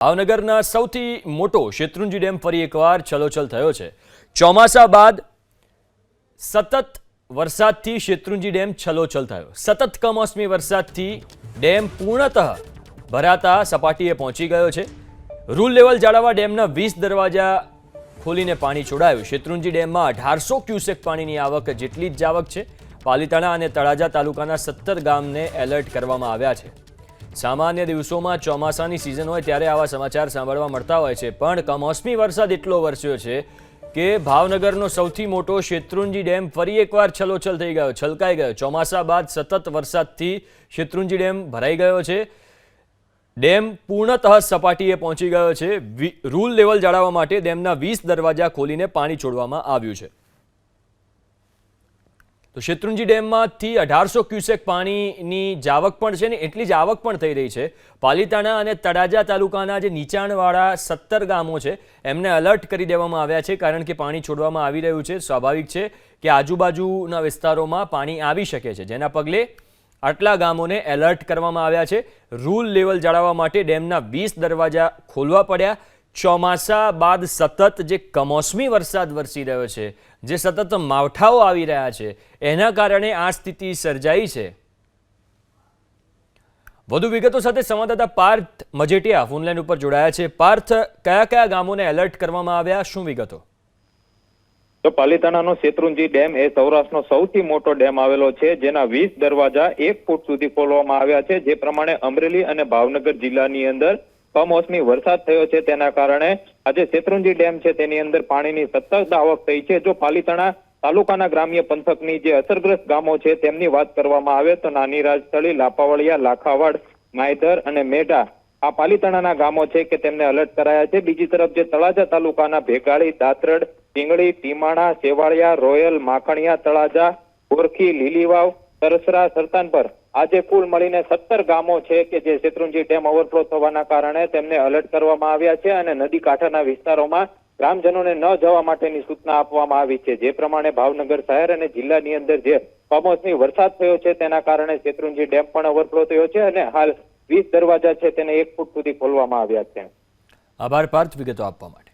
ભાવનગરના સૌથી મોટો શેત્રુંજી ડેમ ફરી એકવાર છલોછલ થયો છે. ચોમાસા બાદ સતત વરસાદથી શેત્રુંજી ડેમ છલોછલ થયો. સતત કમોસમી વરસાદથી ડેમ પૂર્ણતઃ ભરાતા સપાટીએ પહોંચી ગયો છે. રૂલ લેવલ જાળવવા ડેમના વીસ દરવાજા ખોલીને પાણી છોડાયું. શેત્રુંજી ડેમમાં અઢારસો ક્યુસેક પાણીની આવક જેટલી જ આવક છે. પાલીતાણા અને તળાજા તાલુકાના સત્તર ગામને એલર્ટ કરવામાં આવ્યા છે. સામાન્ય દિવસોમાં ચોમાસાની સિઝન હોય ત્યારે આવા સમાચાર સાંભળવા મળતા હોય છે. પણ કમોસમી વરસાદ એટલો વરસ્યો છે કે ભાવનગરનો સૌથી મોટો શેત્રુંજી ડેમ ફરી એકવાર છલોછલ થઈ ગયો, છલકાઈ ગયો. ચોમાસા બાદ સતત વરસાદથી શેત્રુંજી ડેમ ભરાઈ ગયો છે. ડેમ પૂર્ણતઃ સપાટીએ પહોંચી ગયો છે. રૂલ લેવલ જાળવવા માટે ડેમના વીસ દરવાજા ખોલીને પાણી છોડવામાં આવ્યું છે. તો શેત્રુંજી ડેમમાંથી અઢારસો ક્યુસેક પાણીની જાવક પણ છે ને એટલી જ આવક પણ થઈ રહી છે. પાલીતાણા અને તળાજા તાલુકાના જે નીચાણવાળા સત્તર ગામો છે, એમને અલર્ટ કરી દેવામાં આવ્યા છે કારણ કે પાણી છોડવામાં આવી રહ્યું છે. સ્વાભાવિક છે કે આજુબાજુના વિસ્તારોમાં પાણી આવી શકે છે. જેના પગલે આટલા ગામોને એલર્ટ કરવામાં આવ્યા છે. રૂલ લેવલ જાળવવા માટે ડેમના વીસ દરવાજા ખોલવા પડ્યા. ચોમાસા બાદ સતત જે કમોસમી વરસાદ વરસી રહ્યો છે, જે સતત માવઠાઓ આવી રહ્યા છે, એના કારણે આ સ્થિતિ સર્જાઈ છે. વધુ વિગતો સાથે સંવાદદાતા પાર્થ મજેટિયા ફોનલાઈન ઉપર જોડાયા છે. પાર્થ, કયા કયા ગામોને એલર્ટ કરવામાં આવ્યા? શું વિગતો? તો પાલીતાણાનો શેત્રુંજી ડેમ એ સૌરાષ્ટ્રનો સૌથી મોટો ડેમ આવેલો છે, જેના વીસ દરવાજા એક ફૂટ સુધી ખોલવામાં આવ્યા છે. જે પ્રમાણે અમરેલી અને ભાવનગર જિલ્લાની અંદર કમોસમી વરસાદ થયો છે તેના કારણે આજે શેત્રુંજી ડેમ છે તેની અંદર પાણીની સતત આવક થઈ છે. જો પાલીતાણા તાલુકાના ગ્રામ્ય પંથકની જે અસરગ્રસ્ત ગામો છે તેમની વાત કરવામાં આવે તો નાની રાજસ્થળી લાપાવળિયા, લાખાવાડ, માયધર અને મેઢા આ પાલીતાણાના ગામો છે કે તેમને અલર્ટ કરાયા છે. બીજી તરફ જે તળાજા તાલુકાના ભેગાળી, દાતરડ ટીંગળી ટીમાણા સેવાળિયા રોયલ, માખણિયા, તળાજા ગોરખી લીલીવાવ સરસરા સરતાનપર આજે કુલ મળીને સત્તર ગામો છે કે જે શેત્રુંજી ડેમ ઓવરફ્લો થવાના કારણે તેમને અલર્ટ કરવામાં આવ્યા છે અને નદી કાંઠાના વિસ્તારોમાં ગ્રામજનોને ન જવા માટેની સૂચના આપવામાં આવી છે. જે પ્રમાણે ભાવનગર શહેર અને જિલ્લાની અંદર જે કમોસમી વરસાદ થયો છે તેના કારણે શેત્રુંજી ડેમ પણ ઓવરફ્લો થયો છે અને હાલ વીસ દરવાજા છે તેને એક ફૂટ સુધી ખોલવામાં આવ્યા છે. આભાર, પાર્થ વિગતો આપવા માટે.